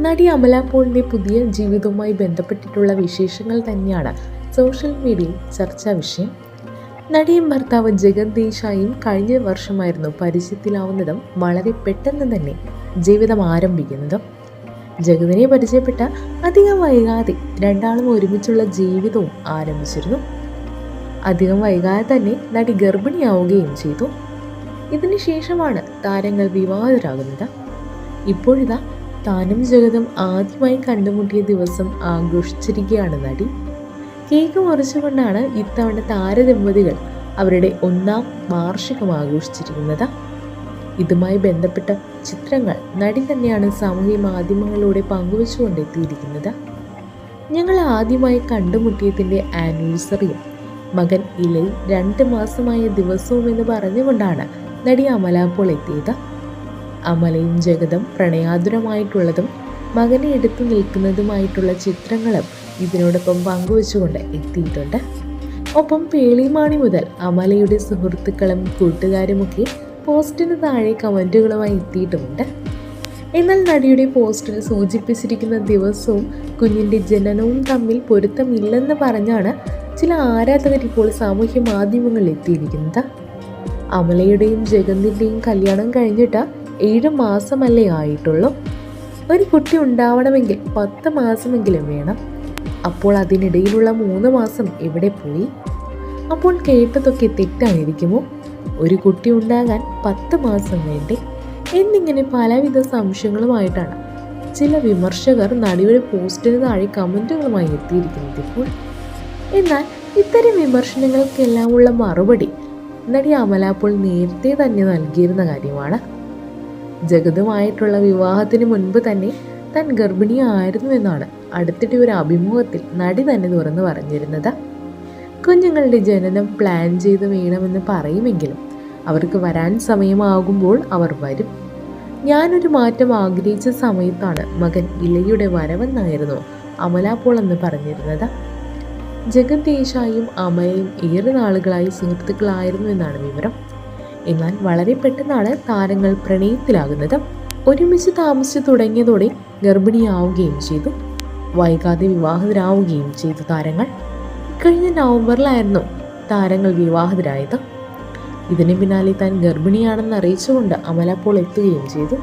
നടി അമല പോളിന്റെ പുതിയ ജീവിതവുമായി ബന്ധപ്പെട്ടിട്ടുള്ള വിശേഷങ്ങൾ തന്നെയാണ് സോഷ്യൽ മീഡിയയിൽ ചർച്ചാ വിഷയം. നടിയും ഭർത്താവ് ജഗത് ദേശായും കഴിഞ്ഞ വർഷമായിരുന്നു പരിചയത്തിലാവുന്നതും വളരെ പെട്ടെന്ന് തന്നെ ജീവിതം ആരംഭിക്കുന്നതും. ജഗതിനെ പരിചയപ്പെട്ട അധികം വൈകാതെ രണ്ടാളും ഒരുമിച്ചുള്ള ജീവിതവും ആരംഭിച്ചിരുന്നു. അധികം വൈകാതെ തന്നെ നടി ഗർഭിണിയാവുകയും ചെയ്തു. ഇതിനുശേഷമാണ് താരങ്ങൾ വിവാഹിതരാകുന്നത്. ഇപ്പോഴിതാ താനും ജഗതും ആദ്യമായി കണ്ടുമുട്ടിയ ദിവസം ആഘോഷിച്ചിരിക്കുകയാണ് നടി. കേക്ക് മുറിച്ചുകൊണ്ടാണ് ഇത്തവണ താരദമ്പതികൾ അവരുടെ ഒന്നാം വാർഷികം ആഘോഷിച്ചിരിക്കുന്നത്. ഇതുമായി ബന്ധപ്പെട്ട ചിത്രങ്ങൾ നടി തന്നെയാണ് സാമൂഹ്യ മാധ്യമങ്ങളിലൂടെ പങ്കുവച്ചുകൊണ്ടെത്തിയിരിക്കുന്നത്. ഞങ്ങൾ ആദ്യമായി കണ്ടുമുട്ടിയതിന്റെ ആനിവേഴ്സറിയും മകൻ ഇലയിൽ രണ്ട് മാസമായ ദിവസവും എന്ന് പറഞ്ഞുകൊണ്ടാണ് നടി അമലാപ്പോൾ എത്തിയത്. അമലയും ജഗതം പ്രണയാതുരമായിട്ടുള്ളതും മകനെ എടുത്തു നിൽക്കുന്നതുമായിട്ടുള്ള ചിത്രങ്ങളും ഇതിനോടൊപ്പം പങ്കുവച്ചുകൊണ്ട് എത്തിയിട്ടുണ്ട്. ഒപ്പം പേളിമാണി മുതൽ അമലയുടെ സുഹൃത്തുക്കളും കൂട്ടുകാരുമൊക്കെ പോസ്റ്റിന് താഴെ കമന്റുകളുമായി എത്തിയിട്ടുമുണ്ട്. എന്നാൽ നടിയുടെ പോസ്റ്റിൽ സൂചിപ്പിച്ചിരിക്കുന്ന ദിവസവും കുഞ്ഞിന്റെ ജനനവും തമ്മിൽ പൊരുത്തമില്ലെന്ന് പറഞ്ഞാണ് ചില ആരാധകർ ഇപ്പോൾ സാമൂഹ്യ മാധ്യമങ്ങളിൽ എത്തിയിരിക്കുന്നത്. അമലയുടെയും ജഗന്തിന്റെയും കല്യാണം കഴിഞ്ഞിട്ട് ഏഴ് മാസമല്ലേ ആയിട്ടുള്ളൂ. ഒരു കുട്ടി ഉണ്ടാവണമെങ്കിൽ പത്ത് മാസമെങ്കിലും വേണം. അപ്പോൾ അതിനിടയിലുള്ള മൂന്ന് മാസം എവിടെ പോയി? അപ്പോൾ കേട്ടതൊക്കെ തെറ്റായിരിക്കുമോ? ഒരു കുട്ടി ഉണ്ടാകാൻ പത്ത് മാസം വേണ്ടേ? എന്നിങ്ങനെ പലവിധ സംശയങ്ങളുമായിട്ടാണ് ചില വിമർശകർ നടിയുടെ പോസ്റ്റിന് താഴെ കമന്റുകളുമായി എത്തിയിരിക്കുന്നത് ഇപ്പോൾ. എന്നാൽ ഇത്തരം വിമർശനങ്ങൾക്കെല്ലാമുള്ള മറുപടി നടി അമലാപ്പോൾ നേരത്തെ തന്നെ നൽകിയിരുന്ന കാര്യമാണ്. ജഗതുമായിട്ടുള്ള വിവാഹത്തിന് മുൻപ് തന്നെ താൻ ഗർഭിണിയായിരുന്നു എന്നാണ് അടുത്തിടെ ഒരു അഭിമുഖത്തിൽ നടി തന്നെ തുറന്നു പറഞ്ഞിരുന്നത്. കുഞ്ഞുങ്ങളുടെ ജനനം പ്ലാൻ ചെയ്ത് വേണമെന്ന് പറയുമെങ്കിലും അവർക്ക് വരാൻ സമയമാകുമ്പോൾ അവർ വരും. ഞാനൊരു മാറ്റം ആഗ്രഹിച്ച സമയത്താണ് മകൻ ഇലയുടെ വരവെന്നായിരുന്നു അമലാപ്പോൾ പോൾ എന്ന് പറഞ്ഞിരുന്നത് ജഗദ്ദേശായും അമലയും ഏറെ നാളുകളായി സുഹൃത്തുക്കളായിരുന്നു എന്നാണ് വിവരം. എന്നാൽ വളരെ പെട്ടെന്നാണ് താരങ്ങൾ പ്രണയത്തിലാകുന്നത്. ഒരുമിച്ച് താമസിച്ചു തുടങ്ങിയതോടെ ഗർഭിണിയാവുകയും ചെയ്തു. വൈകാതെ വിവാഹിതരാവുകയും ചെയ്തു താരങ്ങൾ. കഴിഞ്ഞ നവംബറിലായിരുന്നു താരങ്ങൾ വിവാഹിതരായത്. ഇതിന് പിന്നാലെ താൻ ഗർഭിണിയാണെന്ന് അറിയിച്ചുകൊണ്ട് അമല പോൾ എത്തുകയും ചെയ്തു.